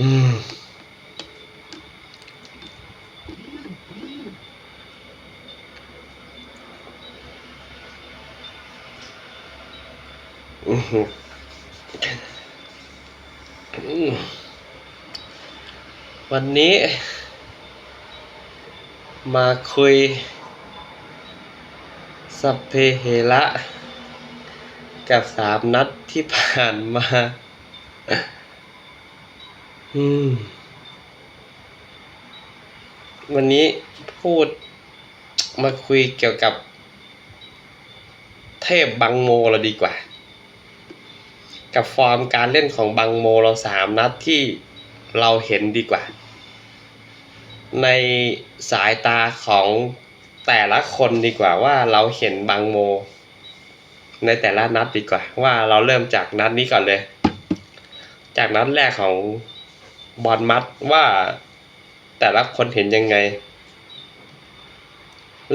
อืมอืมวันนี้ มาคุย สัพเพเหระกับสามนัดที่ผ่านมา วันนี้พูดมาคุยเกี่ยวกับ เทพบังโมเราดีกว่า กับฟอร์มการเล่นของบังโมเราสามนัดที่เราเห็นดีกว่า ในสายตาของแต่ละคนดีกว่าว่าเราเห็นบังโม ในแต่ละนัดดีกว่า ว่าเราเริ่มจากนัดนี้ก่อนเลย จากนัดแรกของ บอลมัดว่าแต่ละคนเห็นยังไง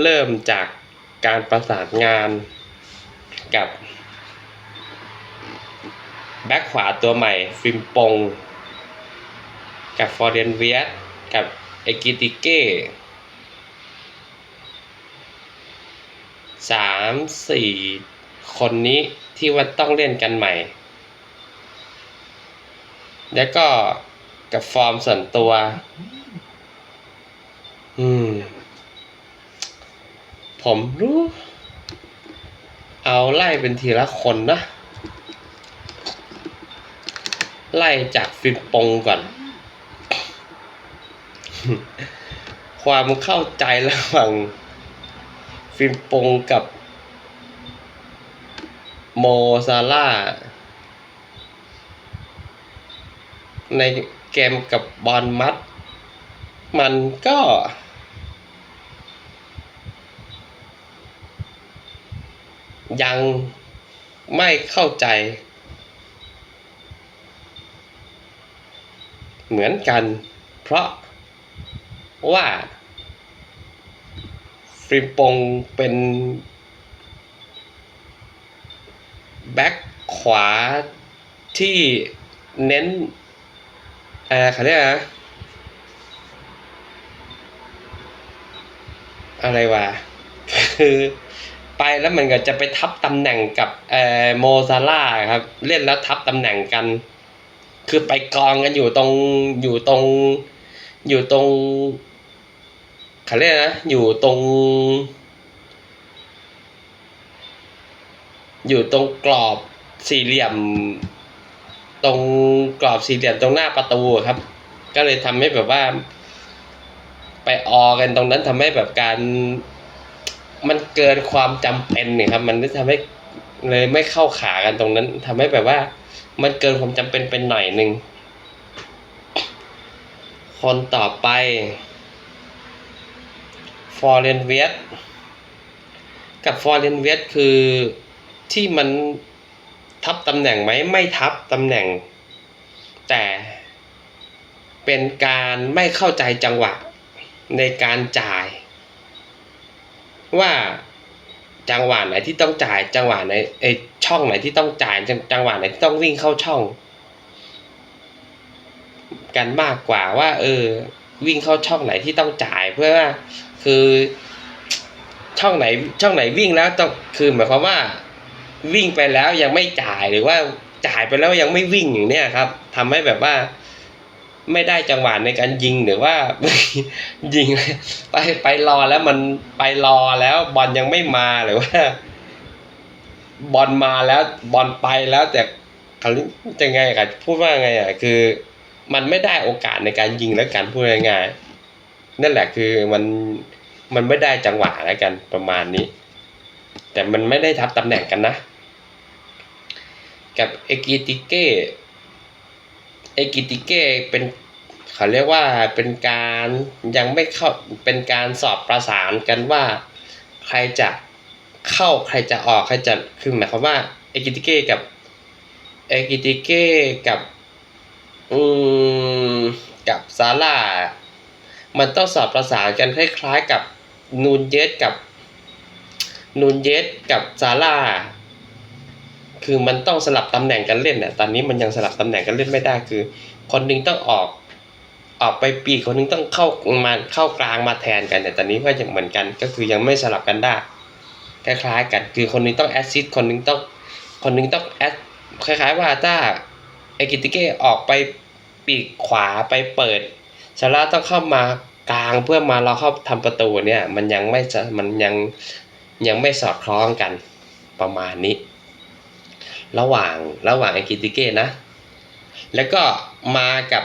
เริ่มจากการประสานงานกับ แบ็คขวาตัวใหม่ ฟิมปง กับฟอร์เรนเวียสกับเอกิติเก้สามสี่คนนี้ที่ว่าต้องเล่นกันใหม่ แล้วก็ กับฟอร์มส่วนตัว อืม ผมรู้ เอาไล่เป็นทีละคนนะ ไล่จากฟินปงก่อน ความเข้าใจระหว่างฟินปงกับโมซาร่าใน เกมกับบอลมัด มันก็ ยังไม่เข้าใจ เหมือนกัน เพราะว่าฟริมปงเป็นแบ็คขวาที่เน้น เออเขาเรียกอะไรนะอะไรวะ คือไปแล้วมันก็จะไปทับตำแหน่งกับเอ่อโมซาร่าครับ เล่นแล้วทับตำแหน่งกัน คือไปกองกันอยู่ตรงอยู่ตรง อยู่ตรงเขาเรียกนะอยู่ตรง อยู่ตรงกรอบสี่เหลี่ยม ตรงกรอบสี่เหลี่ยมตรงหน้าประตูครับ ก็เลยทำให้แบบว่า ไปออกันตรงนั้นทำให้แบบการ มันเกินความจำเป็นเนี่ยครับ มันทำให้เลยไม่เข้าขากันตรงนั้นทำให้แบบว่า มันเกินความจำเป็นเป็นหน่อยหนึ่งคนต่อไปฟอร์เรนเวสกับฟอร์เรนเวสคือที่มัน ทับตำแหน่งไหมไม่ทับตำแหน่ง แต่เป็นการไม่เข้าใจจังหวะในการจ่าย ว่าจังหวะไหนที่ต้องจ่าย จังหวะไหนเอช่องไหนที่ต้องจ่ายจังจังหวะไหนที่ต้องวิ่งเข้าช่อง กันมากกว่าว่า เออ วิ่งเข้าช่องไหนที่ต้องจ่ายเพื่อว่าคือช่องไหนช่องไหนวิ่งแล้วต้องคือหมายความว่า วิ่งไปแล้วยังไม่จ่ายหรือว่าจ่ายไปแล้วยังไม่วิ่งอย่างเนี้ยครับทำให้แบบว่าไม่ได้จังหวะในการยิงหรือว่ายิงไปไปรอแล้วมันไปรอแล้วบอลยังไม่มาหรือว่า บอลมาแล้วบอลไปแล้วแต่เขาจะไงกันพูดว่าไงอะคือ มันไม่ได้โอกาสในการยิงแล้วกันพูดง่ายๆนั่นแหละคือมันมันไม่ได้จังหวะแล้วกันประมาณนี้ แต่มันไม่ได้ทับตำแหน่งกันนะ กับเอกิติเก้เอกิติเก้เป็นเขาเรียกว่าเป็นการยังไม่เข้าเป็นการสอบประสานกันว่า ใครจะเข้าใครจะออกใครจะคือหมายความว่าเอกิติเก้กับเอกิติเก้กับอืมกับซาร่ามันต้องสอบประสานกันคล้ายๆกับนูนเยสกับนูนเยสกับซาร่า คือมันต้องสลับตำแหน่งกันเล่นเนี่ยตอนนี้มันยังสลับตำแหน่งกันเล่นไม่ได้คือ คนหนึงต้องออกออกไปปีกคนหนึงต้องเข้ามาเข้ากลางมาแทนกันแต่ตอนนี้ก็ยังเหมือนกัน ก็คือยังไม่สลับกันได้คล้ายๆ กันคือคนหนึงต้องแอสซิสคนหนึงต้องคนหนึงต้องแอดคล้ายๆว่าถ้าเอกิติเก้ออกไปปีกขวาไปเปิดซาร่าต้องเข้ามากลางเพื่อมาเราเข้าทำประตูเนี่ยมันยังไม่จะมันยังยังไม่สอดคล้องกันประมาณนี้ ระหว่างระหว่างเอกิติเก้นะ แล้วก็มากับ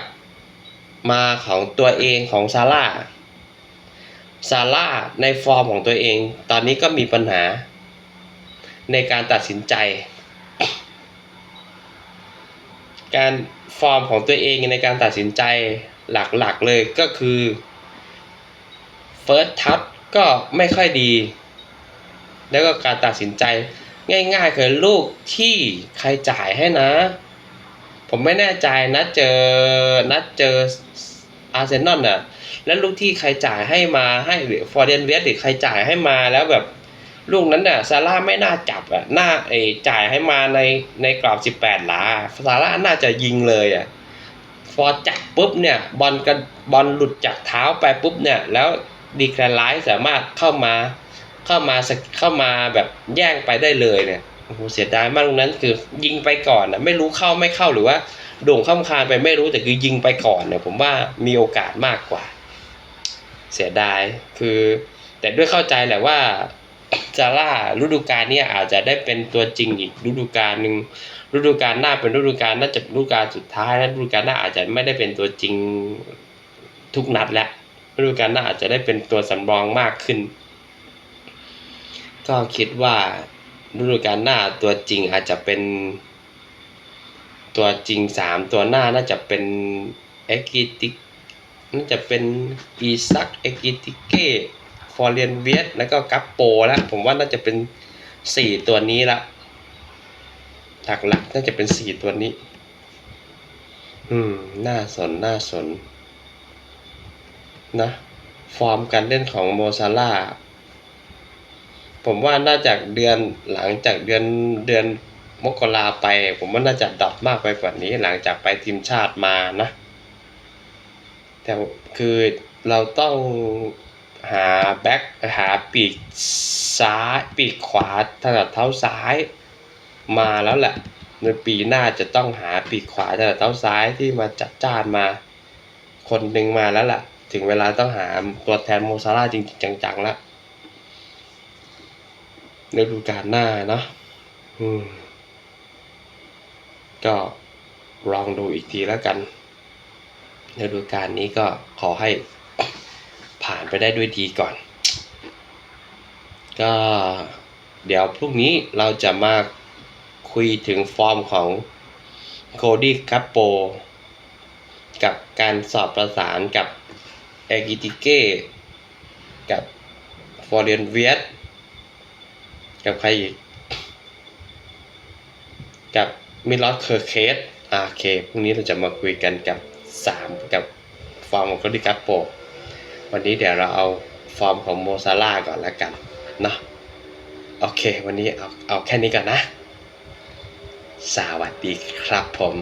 มาของตัวเองของซาร่าซาร่าในฟอร์มของตัวเอง ตอนนี้ก็มีปัญหา ในการตัดสินใจ การฟอร์มของตัวเองในการตัดสินใจหลักๆเลยก็คือ First Touch ก็ไม่ค่อยดี แล้วก็การตัดสินใจ ง่ายๆคือลูกที่ใครจ่ายให้นะ ผมไม่แน่ใจนะเจอนัดเจออาร์เซนอลน่ะ แล้วลูกที่ใครจ่ายให้มาให้หรือฟอร์เดนเวสหรือใครจ่ายให้มาแล้วแบบลูกนั้นน่ะซาร่าไม่น่าจับอะน่าเอจ่ายให้มาในในกรอบ18หลาซาร่าน่าจะยิงเลยอะพอจับปุ๊บเนี่ยบอลกันบอลหลุดจากเท้าไปปุ๊บเนี่ย แล้วดีแคลไลท์สามารถเข้ามา เข้ามาสกเข้ามาแบบแย่งไปได้เลยเนี่ยโอ้โหเสียดายมากตรงนั้นคือยิงไปก่อนอะไม่รู้เข้าไม่เข้าหรือว่าโด่งข้ามคานไปไม่รู้แต่คือยิงไปก่อนเนี่ยผมว่ามีโอกาสมากกว่า เสียดายคือ แต่ด้วยเข้าใจแหละว่าซาร่าฤดูกาลเนี้อาจจะได้เป็นตัวจริงอีกฤดูกาลหนึ่งฤดูกาลหน้าเป็นฤดูกาลน่าจะฤดูกาลสุดท้ายแล้วฤดูกาลหน้าอาจจะไม่ได้เป็นตัวจริงทุกนัดแล้วฤดูกาลหน้าอาจจะได้เป็นตัวสำรองมากขึ้น ก็คิดว่าฤดูกาลหน้าตัวจริงอาจจะเป็น ตัวจริงสามตัวหน้าน่าจะเป็นเอ็กิติน่าจะเป็นอีซักเอ็กิติเก้ฟอร์เรียนเวียสแล้วก็กัปโปแล้วผมว่าน่าจะเป็นสี่ตัวนี้ละหลักๆน่าจะเป็นสี่ตัวนี้ อืม น่าสน น่าสน นะ ฟอร์มการเล่นของโมซาร่า ผมว่าน่าจากเดือนหลังจากเดือนเดือนมกราไป ผมว่าน่าจะดรอปมากไปกว่านี้ หลังจากไปทีมชาติมานะ แต่คือเราต้องหาแบ็คหาปีกซ้ายปีกขวาถนัดเท้าซ้ายมาแล้วแหละในปีหน้าจะต้องหาปีกขวาถนัดเท้าซ้ายที่มาจัดจ้านมา คนหนึ่งมาแล้วล่ะถึงเวลาต้องหาตัวแทนโมซาร่าจริงๆจังๆแล้ว ฤดูกาลหน้าเนาะก็ลองดูอีกทีแล้วกันในฤดูกาลนี้ก็ขอให้ผ่านไปได้ด้วยดีก่อน ก็เดี๋ยวพรุ่งนี้เราจะมาคุยถึงฟอร์มของโคดี้คัปโป กับการสอบประสานกับเอกิติเก้กับฟอร์เรนเวียส กับใครอีก กับมิลอสเคอร์เคสอ่าโอเคพรุ่งนี้เราจะมาคุยกันกับสามกับฟอร์มของโคดี้คัปโป วันนี้เดี๋ยวเราเอาฟอร์มของโมซาร่าก่อนแล้วกันเนาะโอเค วันนี้เอาเอาแค่นี้ก่อนนะ สวัสดีครับผม